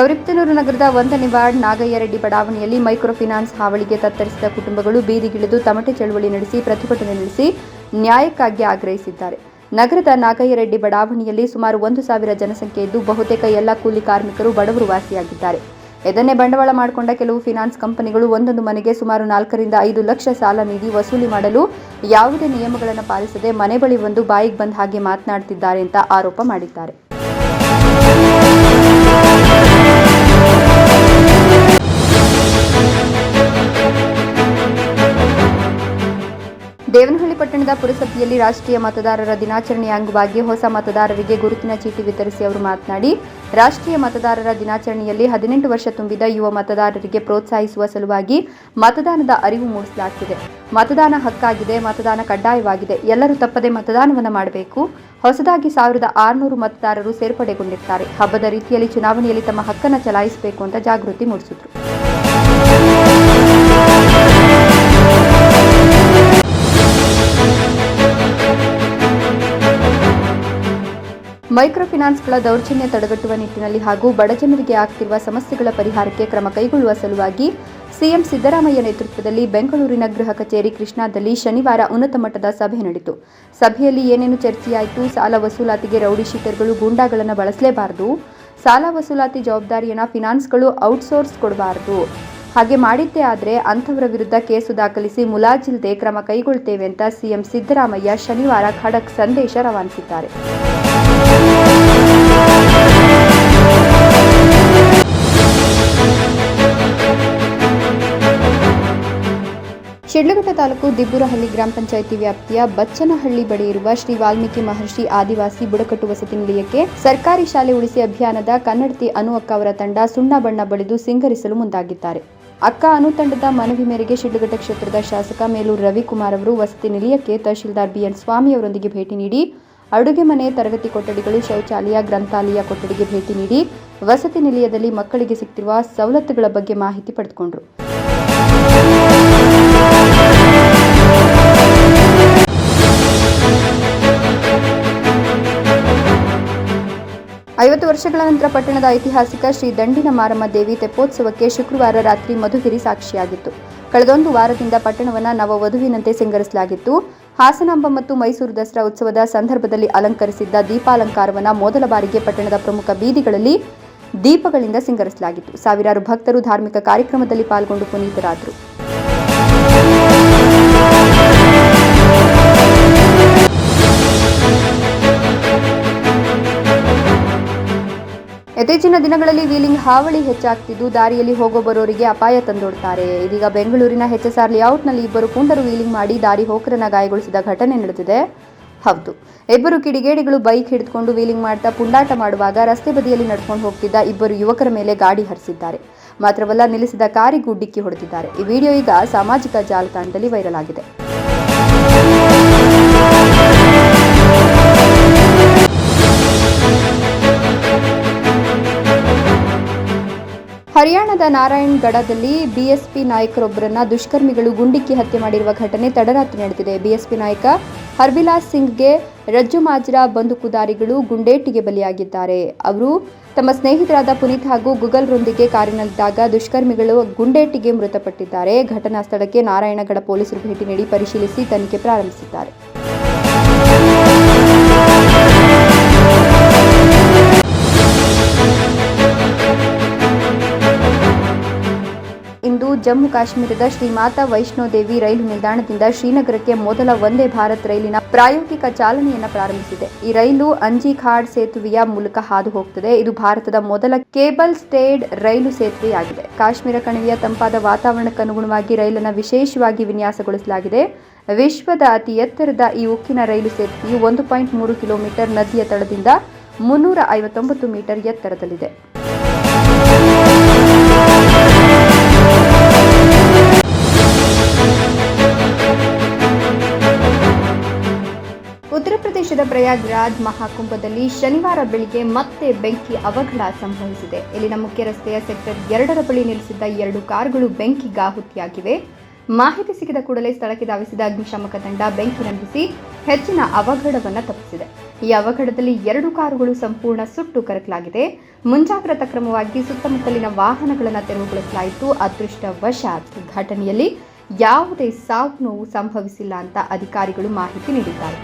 ಗೌರಿಬಿದನೂರು ನಗರದ ಒಂದನೇ ವಾರ್ಡ್ ನಾಗಯ್ಯರೆಡ್ಡಿ ಬಡಾವಣೆಯಲ್ಲಿ ಮೈಕ್ರೋ ಫಿನಾನ್ಸ್ ಹಾವಳಿಗೆ ತತ್ತರಿಸಿದ ಕುಟುಂಬಗಳು ಬೀದಿಗಿಳಿದು ತಮಟೆ ಚಳವಳಿ ನಡೆಸಿ ಪ್ರತಿಭಟನೆ ನಡೆಸಿ ನ್ಯಾಯಕ್ಕಾಗಿ ಆಗ್ರಹಿಸಿದ್ದಾರೆ. ನಗರದ ನಾಗಯ್ಯರೆಡ್ಡಿ ಬಡಾವಣೆಯಲ್ಲಿ ಸುಮಾರು ಒಂದು ಸಾವಿರ ಜನಸಂಖ್ಯೆ ಇದ್ದು ಬಹುತೇಕ ಎಲ್ಲ ಕೂಲಿ ಕಾರ್ಮಿಕರು ಬಡವರು ವಾಸಿಯಾಗಿದ್ದಾರೆ. ಇದನ್ನೇ ಬಂಡವಾಳ ಮಾಡಿಕೊಂಡ ಕೆಲವು ಫಿನಾನ್ಸ್ ಕಂಪನಿಗಳು ಒಂದೊಂದು ಮನೆಗೆ ಸುಮಾರು ನಾಲ್ಕರಿಂದ ಐದು ಲಕ್ಷ ಸಾಲ ನೀಡಿ ವಸೂಲಿ ಮಾಡಲು ಯಾವುದೇ ನಿಯಮಗಳನ್ನು ಪಾಲಿಸದೆ ಮನೆ ಬಳಿ ಒಂದು ಬಾಯಿಗೆ ಬಂದ ಹಾಗೆ ಮಾತನಾಡ್ತಿದ್ದಾರೆ ಅಂತ ಆರೋಪ ಮಾಡಿದ್ದಾರೆ. ದೇವನಹಳ್ಳಿ ಪಟ್ಟಣದ ಪುರಸಭೆಯಲ್ಲಿ ರಾಷ್ಟ್ರೀಯ ಮತದಾರರ ದಿನಾಚರಣೆಯ ಅಂಗವಾಗಿ ಹೊಸ ಮತದಾರರಿಗೆ ಗುರುತಿನ ಚೀಟಿ ವಿತರಿಸಿ ಅವರು ಮಾತನಾಡಿ, ರಾಷ್ಟ್ರೀಯ ಮತದಾರರ ದಿನಾಚರಣೆಯಲ್ಲಿ ಹದಿನೆಂಟು ವರ್ಷ ತುಂಬಿದ ಯುವ ಮತದಾರರಿಗೆ ಪ್ರೋತ್ಸಾಹಿಸುವ ಸಲುವಾಗಿ ಮತದಾನದ ಅರಿವು ಮೂಡಿಸಲಾಗ್ತಿದೆ. ಮತದಾನ ಹಕ್ಕಾಗಿದೆ, ಮತದಾನ ಕಡ್ಡಾಯವಾಗಿದೆ. ಎಲ್ಲರೂ ತಪ್ಪದೆ ಮತದಾನವನ್ನು ಮಾಡಬೇಕು. ಹೊಸದಾಗಿ ಸಾವಿರದ ಆರುನೂರು ಮತದಾರರು ಸೇರ್ಪಡೆಗೊಂಡಿರ್ತಾರೆ. ಹಬ್ಬದ ರೀತಿಯಲ್ಲಿ ಚುನಾವಣೆಯಲ್ಲಿ ತಮ್ಮ ಹಕ್ಕನ್ನು ಚಲಾಯಿಸಬೇಕು ಅಂತ ಜಾಗೃತಿ ಮೂಡಿಸಿದರು. ಮೈಕ್ರೋ ಫಿನಾನ್ಸ್ಗಳ ದೌರ್ಜನ್ಯ ತಡೆಗಟ್ಟುವ ನಿಟ್ಟಿನಲ್ಲಿ ಹಾಗೂ ಬಡಜನರಿಗೆ ಆಗ್ತಿರುವ ಸಮಸ್ಯೆಗಳ ಪರಿಹಾರಕ್ಕೆ ಕ್ರಮ ಕೈಗೊಳ್ಳುವ ಸಲುವಾಗಿ ಸಿಎಂ ಸಿದ್ದರಾಮಯ್ಯ ನೇತೃತ್ವದಲ್ಲಿ ಬೆಂಗಳೂರಿನ ಗೃಹ ಕಚೇರಿ ಕೃಷ್ಣಾದಲ್ಲಿ ಶನಿವಾರ ಉನ್ನತ ಮಟ್ಟದ ಸಭೆ ನಡೆಯಿತು. ಸಭೆಯಲ್ಲಿ ಏನೇನು ಚರ್ಚೆಯಾಯಿತು, ಸಾಲ ವಸೂಲಾತಿಗೆ ರೌಡಿ ಶೀಟರ್ಗಳು ಗೂಂಡಾಗಳನ್ನು ಬಳಸಲೇಬಾರದು, ಸಾಲ ವಸೂಲಾತಿ ಜವಾಬ್ದಾರಿಯನ್ನು ಫಿನಾನ್ಸ್ಗಳು ಔಟ್ಸೋರ್ಸ್ ಕೊಡಬಾರದು. ಹಾಗೆ ಮಾಡಿದ್ದೇ ಆದರೆ ಅಂಥವರ ವಿರುದ್ಧ ಕೇಸು ದಾಖಲಿಸಿ ಮುಲಾಜಿಲ್ಲದೆ ಕ್ರಮ ಕೈಗೊಳ್ತೇವೆ ಅಂತ ಸಿಎಂ ಸಿದ್ದರಾಮಯ್ಯ ಶನಿವಾರ ಖಡಕ್ ಸಂದೇಶ ರವಾನಿಸಿದ್ದಾರೆ. ತಾಲೂಕು ದಿಬ್ಬುರಹಳ್ಳಿ ಗ್ರಾಮ ಪಂಚಾಯಿತಿ ವ್ಯಾಪ್ತಿಯ ಬಚ್ಚನಹಳ್ಳಿ ಬಳಿ ಇರುವ ಶ್ರೀ ವಾಲ್ಮೀಕಿ ಮಹರ್ಷಿ ಆದಿವಾಸಿ ಬುಡಕಟ್ಟು ವಸತಿ ನಿಲಯಕ್ಕೆ ಸರ್ಕಾರಿ ಶಾಲೆ ಉಳಿಸಿ ಅಭಿಯಾನದ ಕನ್ನಡತಿ ಅನು ಅಕ್ಕ ಅವರ ತಂಡ ಸುಣ್ಣ ಬಣ್ಣ ಬಳಿದು ಸಿಂಗರಿಸಲು ಮುಂದಾಗಿದ್ದಾರೆ. ಅಕ್ಕ ಅನು ತಂಡದ ಮನವಿ ಮೇರೆಗೆ ಶಿಡ್ಲಘಟ್ಟ ಕ್ಷೇತ್ರದ ಶಾಸಕ ಮೇಲೂರು ರವಿಕುಮಾರ್ ಅವರು ವಸತಿ ನಿಲಯಕ್ಕೆ ತಹಶೀಲ್ದಾರ್ ಬಿಎನ್ ಸ್ವಾಮಿ ಅವರೊಂದಿಗೆ ಭೇಟಿ ನೀಡಿ, ಅಡುಗೆ ಮನೆ, ತರಗತಿ ಕೊಠಡಿಗಳು, ಶೌಚಾಲಯ, ಗ್ರಂಥಾಲಯ ಕೊಠಡಿಗೆ ಭೇಟಿ ನೀಡಿ, ವಸತಿ ನಿಲಯದಲ್ಲಿ ಮಕ್ಕಳಿಗೆ ಸಿಗ್ತಿರುವ ಸವಲತ್ತುಗಳ ಬಗ್ಗೆ ಮಾಹಿತಿ ಪಡೆದುಕೊಂಡರು. ಐವತ್ತು ವರ್ಷಗಳ ನಂತರ ಪಟ್ಟಣದ ಐತಿಹಾಸಿಕ ಶ್ರೀ ದಂಡಿನ ಮಾರಮ್ಮ ದೇವಿ ತೆಪ್ಪೋತ್ಸವಕ್ಕೆ ಶುಕ್ರವಾರ ರಾತ್ರಿ ಮಧುಗಿರಿ ಸಾಕ್ಷಿಯಾಗಿತ್ತು. ಕಳೆದೊಂದು ವಾರದಿಂದ ಪಟ್ಟಣವನ್ನು ನವವಧುವಿನಂತೆ ಸಿಂಗರಿಸಲಾಗಿತ್ತು. ಹಾಸನಾಂಬ ಮತ್ತು ಮೈಸೂರು ದಸರಾ ಉತ್ಸವದ ಸಂದರ್ಭದಲ್ಲಿ ಅಲಂಕರಿಸಿದ್ದ ದೀಪಾಲಂಕಾರವನ್ನು ಮೊದಲ ಬಾರಿಗೆ ಪಟ್ಟಣದ ಪ್ರಮುಖ ಬೀದಿಗಳಲ್ಲಿ ದೀಪಗಳಿಂದ ಸಿಂಗರಿಸಲಾಗಿತ್ತು. ಸಾವಿರಾರು ಭಕ್ತರು ಧಾರ್ಮಿಕ ಕಾರ್ಯಕ್ರಮದಲ್ಲಿ ಪಾಲ್ಗೊಂಡು ಪುನೀತರಾದರು. ಇತ್ತೀಚಿನ ದಿನಗಳಲ್ಲಿ ವೀಲಿಂಗ್ ಹಾವಳಿ ಹೆಚ್ಚಾಗ್ತಿದ್ದು, ದಾರಿಯಲ್ಲಿ ಹೋಗೋ ಬರೋರಿಗೆ ಅಪಾಯ ತಂದೊಡ್ತಾರೆ. ಇದೀಗ ಬೆಂಗಳೂರಿನ ಎಚ್ಎಸ್ಆರ್ ಲೇಔಟ್ನಲ್ಲಿ ಇಬ್ಬರು ಪುಂಡರು ವೀಲಿಂಗ್ ಮಾಡಿ ದಾರಿ ಹೋಕರನ್ನ ಗಾಯಗೊಳಿಸಿದ ಘಟನೆ ನಡೆದಿದೆ. ಹೌದು. ಇಬ್ಬರು ಕಿಡಿಗೇಡಿಗಳು ಬೈಕ್ ಹಿಡಿದುಕೊಂಡು ವೀಲಿಂಗ್ ಮಾಡ್ತಾ ಪುಂಡಾಟ ಮಾಡುವಾಗ ರಸ್ತೆ ಬದಿಯಲ್ಲಿ ನಡ್ಕೊಂಡು ಹೋಗ್ತಿದ್ದ ಇಬ್ಬರು ಯುವಕರ ಮೇಲೆ ಗಾಡಿ ಹರಿಸಿದ್ದಾರೆ. ಮಾತ್ರವಲ್ಲ ನಿಲ್ಲಿಸಿದ ಕಾರಿಗೂ ಡಿಕ್ಕಿ ಹೊಡೆದಿದ್ದಾರೆ. ಈ ವಿಡಿಯೋ ಈಗ ಸಾಮಾಜಿಕ ಜಾಲತಾಣದಲ್ಲಿ ವೈರಲ್ ಆಗಿದೆ. ಹರಿಯಾಣದ ನಾರಾಯಣ್ಗಢದಲ್ಲಿ ಬಿಎಸ್ಪಿ ನಾಯಕರೊಬ್ಬರನ್ನ ದುಷ್ಕರ್ಮಿಗಳು ಗುಂಡಿಕ್ಕಿ ಹತ್ಯೆ ಮಾಡಿರುವ ಘಟನೆ ತಡರಾತ್ರಿ ನಡೆದಿದೆ. ಬಿಎಸ್ಪಿ ನಾಯಕ ಹರ್ಬಿಲಾಸ್ ಸಿಂಗ್ಗೆ ರಜ್ಜು ಮಾಜ್ರಾ ಬಂದೂಕುದಾರಿಗಳು ಗುಂಡೇಟಿಗೆ ಬಲಿಯಾಗಿದ್ದಾರೆ. ಅವರು ತಮ್ಮ ಸ್ನೇಹಿತರಾದ ಪುನೀತ್ ಹಾಗೂ ಗುಗಲ್ರೊಂದಿಗೆ ಕಾರಿನಲ್ಲಿದ್ದಾಗ ದುಷ್ಕರ್ಮಿಗಳು ಗುಂಡೇಟಿಗೆ ಮೃತಪಟ್ಟಿದ್ದಾರೆ. ಘಟನಾ ಸ್ಥಳಕ್ಕೆ ನಾರಾಯಣಗಢ ಪೊಲೀಸರು ಭೇಟಿ ನೀಡಿ ಪರಿಶೀಲಿಸಿ ತನಿಖೆ ಪ್ರಾರಂಭಿಸಿದ್ದಾರೆ. ಜಮ್ಮು ಕಾಶ್ಮೀರದ ಶ್ರೀ ಮಾತಾ ವೈಷ್ಣೋದೇವಿ ರೈಲು ನಿಲ್ದಾಣದಿಂದ ಶ್ರೀನಗರಕ್ಕೆ ಮೊದಲ ವಂದೇ ಭಾರತ್ ರೈಲಿನ ಪ್ರಾಯೋಗಿಕ ಚಾಲನೆಯನ್ನು ಪ್ರಾರಂಭಿಸಿದೆ. ಈ ರೈಲು ಅಂಜಿಖಾಡ್ ಸೇತುವೆಯ ಮೂಲಕ ಹಾದು ಹೋಗ್ತದೆ ಇದು ಭಾರತದ ಮೊದಲ ಕೇಬಲ್ ಸ್ಟೇಡ್ ರೈಲು ಸೇತುವೆಯಾಗಿದೆ. ಕಾಶ್ಮೀರ ಕಣಿವೆಯ ತಂಪಾದ ವಾತಾವರಣಕ್ಕೆ ಅನುಗುಣವಾಗಿ ರೈಲನ್ನು ವಿಶೇಷವಾಗಿ ವಿನ್ಯಾಸಗೊಳಿಸಲಾಗಿದೆ. ವಿಶ್ವದ ಅತಿ ಎತ್ತರದ ಈ ಉಕ್ಕಿನ ರೈಲು ಸೇತುವೆಯು ಒಂದು ಪಾಯಿಂಟ್ ಮೂರು ಕಿಲೋಮೀಟರ್ ನದಿಯ ತಳದಿಂದ ಮುನ್ನೂರ ಐವತ್ತೊಂಬತ್ತು ಮೀಟರ್ ಎತ್ತರದಲ್ಲಿದೆ. ಪ್ರಯಾಗ್ರಾಜ್ ಮಹಾಕುಂಭದಲ್ಲಿ ಶನಿವಾರ ಬೆಳಿಗ್ಗೆ ಮತ್ತೆ ಬೆಂಕಿ ಅವಘಡ ಸಂಭವಿಸಿದೆ. ಇಲ್ಲಿನ ಮುಖ್ಯ ರಸ್ತೆಯ ಸೆಕ್ಟರ್ ಎರಡರ ಬಳಿ ನಿಲ್ಲಿಸಿದ್ದ ಎರಡು ಕಾರುಗಳು ಬೆಂಕಿಗಾಹುತಿಯಾಗಿವೆ ಮಾಹಿತಿ ಸಿಕ್ಕಿದ ಕೂಡಲೇ ಸ್ಥಳಕ್ಕೆ ಧಾವಿಸಿದ ಅಗ್ನಿಶಾಮಕ ತಂಡ ಬೆಂಕಿ ನಂಬಿಸಿ ಹೆಚ್ಚಿನ ಅವಘಡವನ್ನು ತಪ್ಪಿಸಿದೆ. ಈ ಅವಘಡದಲ್ಲಿ ಎರಡು ಕಾರುಗಳು ಸಂಪೂರ್ಣ ಸುಟ್ಟು ಕರಕಲಾಗಿದೆ. ಮುಂಜಾಗ್ರತಾ ಕ್ರಮವಾಗಿ ಸುತ್ತಮುತ್ತಲಿನ ವಾಹನಗಳನ್ನು ತೆರವುಗೊಳಿಸಲಾಯಿತು. ಅದೃಷ್ಟವಶಾತ್ ಘಟನೆಯಲ್ಲಿ ಯಾವುದೇ ಸಾವು ನೋವು ಸಂಭವಿಸಿಲ್ಲ ಅಂತ ಅಧಿಕಾರಿಗಳು ಮಾಹಿತಿ ನೀಡಿದ್ದಾರೆ.